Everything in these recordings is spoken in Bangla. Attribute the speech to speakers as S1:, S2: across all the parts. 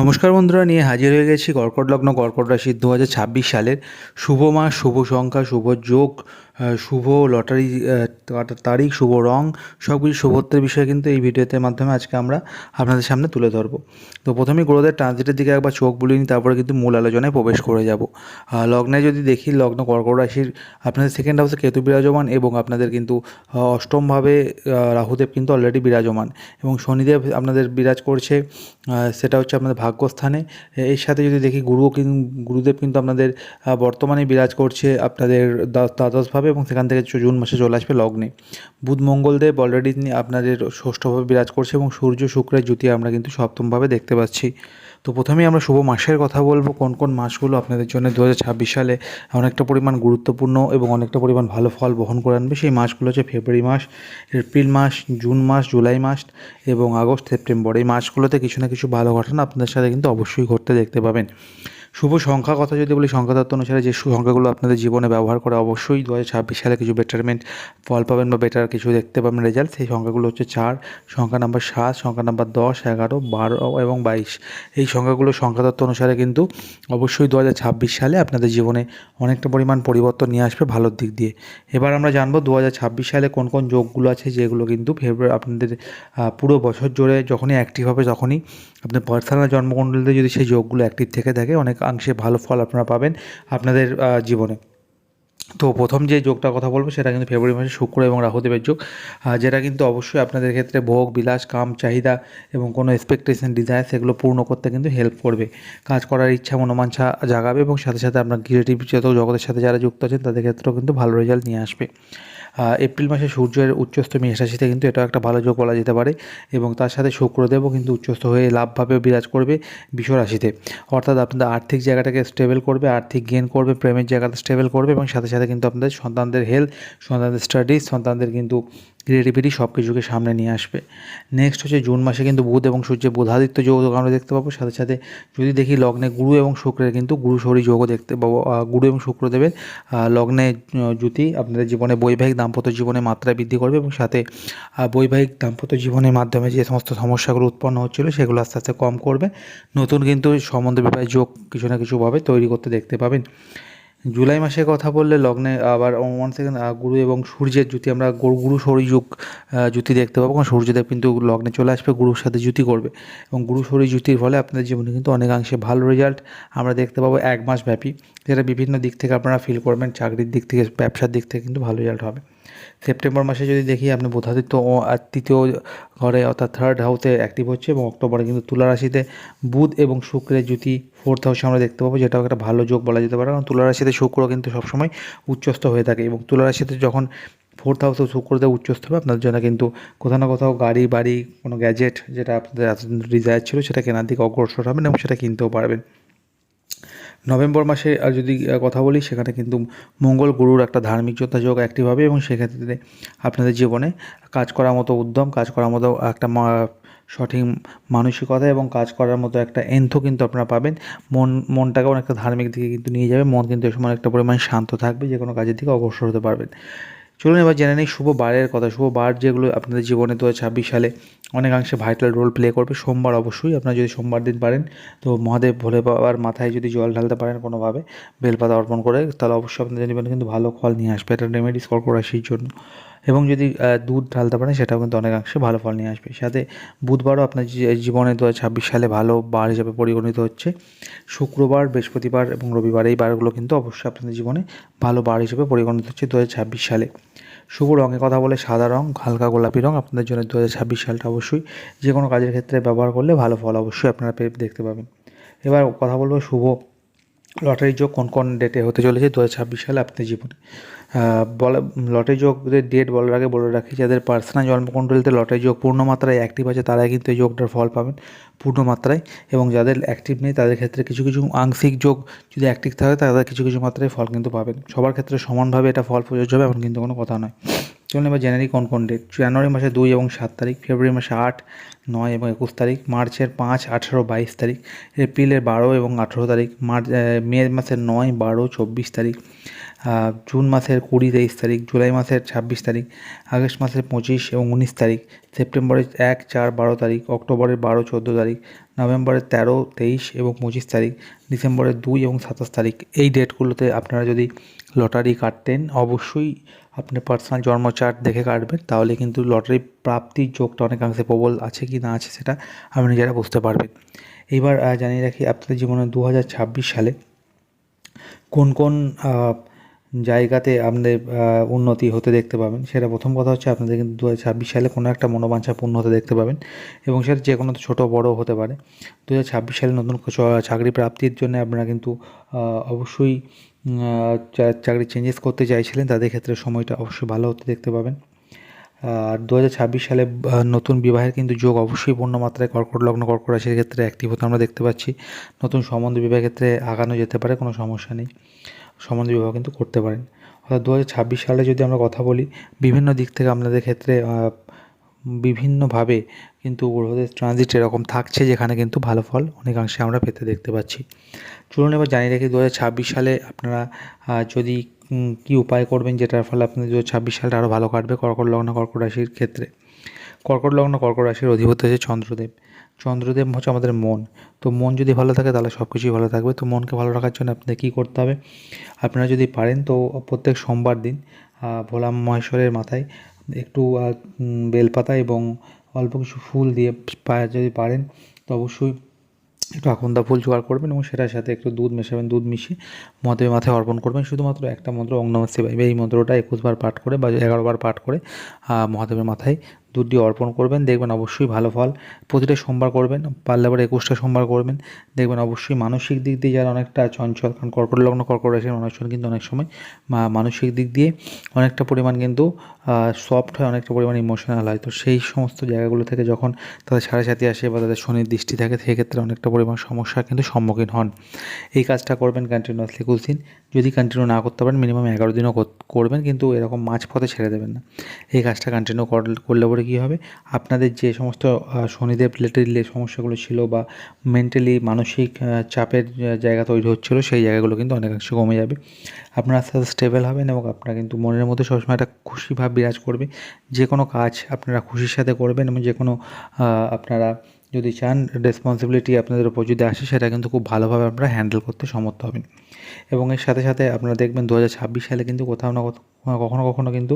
S1: নমস্কার বন্ধুরা, নিয়ে হাজির হয়ে গেছি কর্কট লগ্ন, কর্কট রাশি দু হাজার ছাব্বিশ সালের শুভ মাস, শুভ সংখ্যা, শুভ যোগ শুভ লটারি তারিখ, শুভ রং সব কিছু শুভত্বের বিষয়ে কিন্তু এই ভিডিওতে মাধ্যমে আজকে আমরা আপনাদের সামনে তুলে ধরবো। তো প্রথমেই গ্রহদের ট্রানজিটের দিকে একবার চোখ বুলিয়ে নিই, তারপরে কিন্তু মূল আলোচনায় প্রবেশ করে যাব। লগ্নে যদি দেখি, লগ্ন কর্কট রাশির আপনাদের সেকেন্ড হাউসে কেতু বিরাজমান এবং আপনাদের কিন্তু অষ্টমভাবে রাহুদেব কিন্তু অলরেডি বিরাজমান এবং শনিদেব আপনাদের বিরাজ করছে সেটা হচ্ছে আপনাদের ভাগ্যস্থানে। এর সাথে যদি দেখি গুরু গুরুদেব কিন্তু আপনাদের বর্তমানে বিরাজ করছে, আপনাদের দ্বা- দ্বাদশভাবে এবং সেখান থেকে জুন মাসে চলে আসবে লগ্নে। বুধ মঙ্গলদেব অলরেডি আপনাদের ষষ্ঠভাবে বিরাজ করছে এবং সূর্য, শুক্রের জ্যোতি আমরা কিন্তু সপ্তমভাবে দেখতে পাচ্ছি। তো প্রথমেই আমরা শুভ মাসের কথা বলব, কোন কোন মাসগুলো আপনাদের জন্য দু হাজার ছাব্বিশ সালে অনেকটা পরিমাণ গুরুত্বপূর্ণ এবং অনেকটা পরিমাণ ভালো ফল বহন করে আনবে। সেই মাসগুলো হচ্ছে ফেব্রুয়ারি মাস, এপ্রিল মাস, জুন মাস, জুলাই মাস এবং আগস্ট, সেপ্টেম্বর। এই মাসগুলোতে কিছু না কিছু ভালো ঘটনা আপনাদের সাথে কিন্তু অবশ্যই ঘটতে দেখতে পাবেন। শুভ সংখ্যা কথা যদি বলি সংখ্যাতত্ত্ব অনুসারে যে সংখ্যাগুলো আপনাদের জীবনে ব্যবহার করে অবশ্যই দু হাজার ছাব্বিশ সালে কিছু বেটারমেন্ট ফল পাবেন বা বেটার কিছু দেখতে পাবেন রেজাল্ট সেই সংখ্যাগুলো হচ্ছে চার, সংখ্যা নাম্বার সাত, সংখ্যা নাম্বার দশ, এগারো, বারো এবং বাইশ। এই সংখ্যাগুলো সংখ্যাতত্ত্ব অনুসারে কিন্তু অবশ্যই দু হাজার ছাব্বিশ সালে আপনাদের জীবনে অনেকটা পরিমাণ পরিবর্তন নিয়ে আসবে ভালোর দিক দিয়ে। এবার আমরা জানব দু হাজার ছাব্বিশ সালে কোন কোন যোগগুলো আছে, যেগুলো কিন্তু ফেব্রুয়ারি আপনাদের পুরো বছর জুড়ে যখনই অ্যাক্টিভ হবে তখনই আপনার পার্সোনাল জন্মকুণ্ডলীতে যদি সেই যোগগুলো অ্যাক্টিভ থেকে থাকে অনেকাংশে ভালো ফল আপনারা পাবেন আপনাদের জীবনে। তো প্রথম যে যোগটার কথা বলব সেটা কিন্তু ফেব্রুয়ারি মাসে শুক্র এবং রাহুদেবের যোগ যেটা কিন্তু অবশ্যই আপনাদের ক্ষেত্রে ভোগ, বিলাস, কাম, চাহিদা এবং কোনো এক্সপেকটেশন ডিজায়ার সেগুলো পূর্ণ করতে কিন্তু হেল্প করবে। কাজ করার ইচ্ছা, মনোমাঞ্ছা জাগাবে এবং সাথে সাথে আপনার ক্রিয়েটিভ যত জগতের সাথে যারা যুক্ত আছেন তাদের ক্ষেত্রেও কিন্তু ভালো রেজাল্ট নিয়ে আসবে। এপ্রিল মাসে সূর্যের উচ্চস্থ মেষ রাশিতে কিন্তু এটা একটা ভালো যোগ বলা যেতে পারে এবং তার সাথে শুক্রদেবও কিন্তু উচ্চস্থ হয়ে লাভভাবে বিরাজ করবে বিশ্ব রাশিতে। অর্থাৎ আপনাদের আর্থিক জায়গাটাকে স্টেবল করবে, আর্থিক গেন করবে, প্রেমের জায়গাটা স্টেবল করবে এবং সাথে সাথে কিন্তু আপনাদের সন্তানদের হেলথ সন্তানদের স্টাডিজ সন্তানদের কিন্তু ক্রিয়েটিভিটি সব কিছুকে সামনে নিয়ে আসবে। নেক্সট হচ্ছে জুন মাসে কিন্তু বুধ এবং সূর্যের বুধাদিত্য যোগ আমরা দেখতে পাবো। সাথে সাথে যদি দেখি লগ্নে গুরু এবং শুক্রের কিন্তু গুরু শরী যোগও দেখতে পাবো। গুরু এবং শুক্র দেবের লগ্নে জ্যোতি আপনাদের জীবনে বৈবাহিক দাম্পত্য জীবনে মাত্রা বৃদ্ধি করবে এবং সাথে বৈবাহিক দাম্পত্য জীবনের মাধ্যমে যে সমস্ত সমস্যাগুলো উৎপন্ন হচ্ছিল সেগুলো আস্তে আস্তে কম করবে। নতুন কিন্তু সম্বন্ধ বিবাহের যোগ কিছু না কিছুভাবে তৈরি করতে দেখতে পাবেন। জুলাই মাসে কথা বললে লগ্নে আবার ওয়ান সেকেন্ড গুরু এবং সূর্যের জ্যুতি আমরা গরু- সরিযুগ যুগ আহ, দেখতে পাবো। কারণ সূর্যদেব কিন্তু লগ্নে চলে আসবে গুরুর সাথে জ্যুতি করবে। এবং গুরু সৌরী জ্যুতির ফলে আপনাদের জীবনে কিন্তু অনেকাংশে ভালো রেজাল্ট আমরা দেখতে পাবো এক মাস ব্যাপী। যেটা বিভিন্ন দিক থেকে আপনারা ফিল করবেন চাকরির দিক থেকে ব্যবসার দিক থেকে কিন্তু ভালো রেজাল্ট হবে। সেপ্টেম্বর মাসে যদি দেখি আপনি বোধাদিত্য তৃতীয় ঘরে অর্থাৎ থার্ড হাউসে অ্যাক্টিভ হচ্ছে এবং অক্টোবরে কিন্তু তুলা রাশিতে বুধ এবং শুক্রের জুতি ফোর্থ হাউসে আমরা দেখতে পাবো, যেটাও একটা ভালো যোগ বলা যেতে পারে। কারণ তুলা রাশিতে শুক্র কিন্তু সবসময় উচ্চস্থ হয়ে থাকে এবং তুলা রাশিতে যখন ফোর্থ হাউসে শুক্রতে উচ্চস্থ হবে আপনার জন্য কিন্তু কোথাও না কোথাও গাড়ি, বাড়ি, কোনো গ্যাজেট যেটা আপনাদের ডিজায়ার ছিল, সেটা কেনার দিকে অগ্রসর হবেন এবং সেটা কিনতেও পারবেন। নভেম্বর মাসে আর যদি কথা বলি, সেখানে কিন্তু মঙ্গল গুরুর একটা ধার্মিক যোদ্ধা যোগ অ্যাক্টিভ হবে এবং সেক্ষেত্রে আপনাদের জীবনে কাজ করার মতো উদ্যম, কাজ করার মতো একটা সঠিক মানসিকতা এবং কাজ করার মতো একটা এন্থ কিন্তু আপনারা পাবেন। মন মনটাকে অনেকটা ধার্মিক দিকে কিন্তু নিয়ে যাবে। মন কিন্তু এ সময় একটা পরিমাণ শান্ত থাকবে যে কোনো কাজের দিকে অগ্রসর হতে পারবেন। চলুন এবার জেনে নিই শুভ বারের কথা। শুভ বার যেগুলো আপনাদের জীবনে দু ছাব্বিশ সালে অনেকাংশে ভাইটাল রোল প্লে করবে, সোমবার অবশ্যই। আপনারা যদি সোমবার দিন পারেন, তো মহাদেব ভোলে বাবার মাথায় যদি জল ঢালতে পারেন কোনোভাবে, বেলপাতা অর্পণ করে, তাহলে অবশ্যই আপনাদের জীবনে কিন্তু ভালো ফল নিয়ে আসবে। এটা রেমেডিস কর্করাশির জন্য। এবং যদি দুধ ঢালতে পারেন, সেটাও কিন্তু অনেকাংশে ভালো ফল নিয়ে আসবে। সাথে বুধবারও আপনার জীবনে দু ছাব্বিশ সালে ভালো বার হিসাবে পরিগণিত হচ্ছে। শুক্রবার, বৃহস্পতিবার এবং রবিবার এই বারগুলো কিন্তু অবশ্যই আপনাদের জীবনে ভালো বার হিসেবে পরিগণিত হচ্ছে দু সালে। শুভ রঙের কথা বলে সাদা রং, হালকা গোলাপি রং আপনাদের জন্য দু সালটা অবশ্যই যে কোনো কাজের ক্ষেত্রে ব্যবহার করলে ভালো ফল অবশ্যই আপনারা পেয়ে, দেখতে পাবেন। এবার কথা বলব শুভ লটারি যোগ কোন কোন ডেটে হতে চলেছে? দু ছাব্বিশ সালে আপনার জীবনে। বলা, লটারি যোগের ডেট বলার আগে বলে রাখি, যাদের পার্সোনাল জন্মকুণ্ডলিতে লটারি যোগ পূর্ণ মাত্রায় অ্যাক্টিভ আছে, তারাই কিন্তু এই যোগটার ফল পাবেন পূর্ণ মাত্রায় এবং যাদের অ্যাক্টিভ নেই, তাদের ক্ষেত্রে কিছু কিছু আংশিক যোগ যদি অ্যাক্টিভ থাকে তাদের কিছু কিছু মাত্রায় ফল কিন্তু পাবেন। সবার ক্ষেত্রে সমানভাবে এটা ফল প্রযোজ্য হবে, এমন কিন্তু কোনো কথা নয়। চলুন এবার জেনে নিই কোন কোন ডেট জানুয়ারি মাসে দুই এবং সাত তারিখ, ফেব্রুয়ারি মাসে আট, নয় এবং একুশ তারিখ, মার্চের পাঁচ, আঠেরো, বাইশ তারিখ, এপ্রিলের বারো এবং আঠেরো তারিখ মার্চ মে মাসের নয়, বারো, চব্বিশ তারিখ জুন মাসের কুড়ি, তেইশ তারিখ, জুলাই মাসের ছাব্বিশ তারিখ, আগস্ট মাসের পঁচিশ এবং উনিশ তারিখ, সেপ্টেম্বরের এক, চার, বারো তারিখ, অক্টোবরের বারো, চোদ্দ তারিখ নভেম্বরের তেরো, তেইশ এবং পঁচিশ তারিখ, ডিসেম্বরের দুই এবং সাতাশ তারিখ, এই ডেটগুলোতে আপনারা যদি লটারি কাটতেন, অবশ্যই আপনি পার্সোনাল জন্ম চার্ট দেখে কাটবেন। তাহলে কিন্তু লটারি প্রাপ্তির যোগটা অনেকাংশে প্রবল আছে কি না আছে সেটা আপনি নিজেরা বুঝতে পারবেন। এইবার জানিয়ে রাখি, আপনাদের জীবনে দু হাজার ছাব্বিশ সালে কোন কোন জায়গাতে আপনাদের উন্নতি হতে দেখতে পাবেন। সেটা প্রথম কথা হচ্ছে আপনাদের কিন্তু দু ছাব্বিশ সালে কোনো একটা মনোবাঞ্ছা পূর্ণ হতে দেখতে পাবেন এবং সেটা যে কোনো ছোটো বড় হতে পারে। দু ছাব্বিশ সালে নতুন চাকরি প্রাপ্তির জন্য আপনারা কিন্তু অবশ্যই চাকরি চেঞ্জেস করতে চাইছিলেন, তাদের ক্ষেত্রে সময়টা অবশ্যই ভালো হতে দেখতে পাবেন। আর দু হাজার ছাব্বিশ সালে নতুন বিবাহের কিন্তু যোগ অবশ্যই পূর্ণ মাত্রায় কর্কট লগ্ন, কর্কট রাশির ক্ষেত্রে অ্যাক্টিভ হতে আমরা দেখতে পাচ্ছি। নতুন সম্বন্ধ বিবাহের ক্ষেত্রে আগানো যেতে পারে, কোনো সমস্যা নেই। সম্বন্ধ বিবাহ কিন্তু করতে পারেন। অর্থাৎ দু হাজার ছাব্বিশ সালে যদি আমরা কথা বলি, বিভিন্ন দিক থেকে আপনাদের ক্ষেত্রে বিভিন্নভাবে কিন্তু গ্রহদের ট্রানজিট এরকম থাকছে, যেখানে কিন্তু ভালো ফল অনেকাংশে আমরা পেতে দেখতে পাচ্ছি। চলুন এবার জানিয়ে রাখি দু হাজার ছাব্বিশ সালে আপনারা যদি কী উপায় করবেন যেটার ফলে আপনাদের দু হাজার ছাব্বিশ সালটা আরও ভালো কাটবে কর্কট লগ্ন, কর্কট রাশির ক্ষেত্রে। কর্কট লগ্ন, কর্কট রাশির অধিপতি হচ্ছে চন্দ্রদেব। চন্দ্রদেব হচ্ছে আমাদের মন। তো মন যদি ভালো থাকে তাহলে সব কিছুই ভালো থাকবে। তো মনকে ভালো রাখার জন্য আপনাদের কী করতে হবে? আপনারা যদি পারেন তো প্রত্যেক সোমবার দিন ভোলা মহেশ্বরের মাথায় একটু বেলপাতা এবং অল্প কিছু ফুল দিয়ে যদি পারেন তো অবশ্যই একটু আকন্দা ফুল জোগাড় করবেন এবং সেটার সাথে একটু দুধ মেশাবেন, দুধ মিশিয়ে মহাদেবের মাথায় অর্পণ করবেন। শুধুমাত্র একটা মন্ত্র, ওং নমঃ শিবায়। এই মন্ত্রটা একুশবার পাঠ করে বা এগারো বার পাঠ করে মহাদেবের মাথায় দুধটি অর্পণ করবেন, দেখবেন অবশ্যই ভালো ফল। প্রতিটা সোমবার করবেন পারলে আবার একুশটা সোমবার করবেন, দেখবেন অবশ্যই মানসিক দিক দিয়ে যারা অনেকটা চঞ্চল, কারণ কর্কট লগ্ন, কর্কট রাশির মানুষজন কিন্তু অনেক সময় মানসিক দিক দিয়ে অনেকটা পরিমাণ কিন্তু সফট হয় অনেকটা পরিমাণ ইমোশনাল হয়। তো সেই সমস্ত জায়গাগুলো থেকে যখন তাদের সাড়ে সাথে আসে বা তাদের শনির দৃষ্টি থাকে, সেক্ষেত্রে অনেকটা পরিমাণ সমস্যার কিন্তু সম্মুখীন হন। এই কাজটা করবেন কন্টিনিউয়াসলি দিন যদি কন্টিনিউ না করতে পারেন মিনিমাম এগারো দিনও করবেন, কিন্তু এরকম মাছ পথে ছেড়ে দেবেন না। এই কাজটা কন্টিনিউ করলে পরে কী হবে? আপনাদের যে সমস্ত শনিদেব রিলেটেড সমস্যাগুলো ছিল বা মেন্টালি মানসিক চাপের জায়গা তৈরি হচ্ছিল, সেই জায়গাগুলো কিন্তু অনেকাংশে কমে যাবে। আপনারা আস্তে আস্তে স্টেবল হবেন এবং আপনারা কিন্তু মনের মধ্যে সবসময় একটা খুশি ভাব বিরাজ করবে। যে কোনো কাজ আপনারা খুশির সাথে করবেন এবং যে কোনো আপনারা যদি চান রেসপন্সিবিলিটি আপনাদের উপর যদি আসে, সেটা কিন্তু খুব ভালোভাবে আপনারা হ্যান্ডেল করতে সমর্থ হবেন। এবং এর সাথে সাথে আপনারা দেখবেন দু হাজার ছাব্বিশ সালে কিন্তু কোথাও না কোথাও কখনো কখনো কিন্তু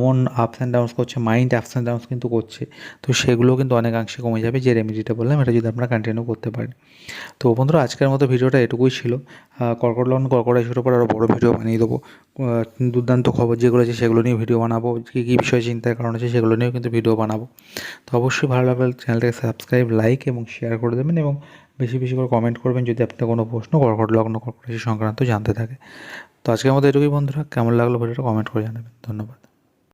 S1: মন আপস অ্যান্ড ডাউনস করছে মাইন্ড আপস অ্যান্ড ডাউনস কিন্তু করছে। তো সেগুলো কিন্তু অনেকাংশে কমে যাবে, যে রেমেডিটা বললাম, এটা যদি আপনারা কন্টিনিউ করতে পারেন। তো বন্ধুরা, আজকের মতো ভিডিওটা এটুকুই ছিল। কর্কট লগ্ন, কর্কট রাশির উপর আরও বড় ভিডিও বানিয়ে দেবো। দুর্দান্ত খবর যেগুলো আছে সেগুলো নিয়ে ভিডিও বানাবো, কী কী বিষয়ে চিন্তার কারণ আছে সেগুলো নিয়েও কিন্তু ভিডিও বানাবো। তো অবশ্যই ভালো লাগলে চ্যানেলটাকে সাবস্ক্রাইব লাইক এবং শেয়ার করে দেবেন এবং বেশি বেশি করে কমেন্ট করবেন যদি আপনার কোনো প্রশ্ন কর্কট লগ্ন কর্কটাশি সংক্রান্ত জানতে থাকে। তো আজকে আমাদের এটুকুই বন্ধুরা কেমন লাগল ভিডিওটা কমেন্ট করে জানাবেন। ধন্যবাদ।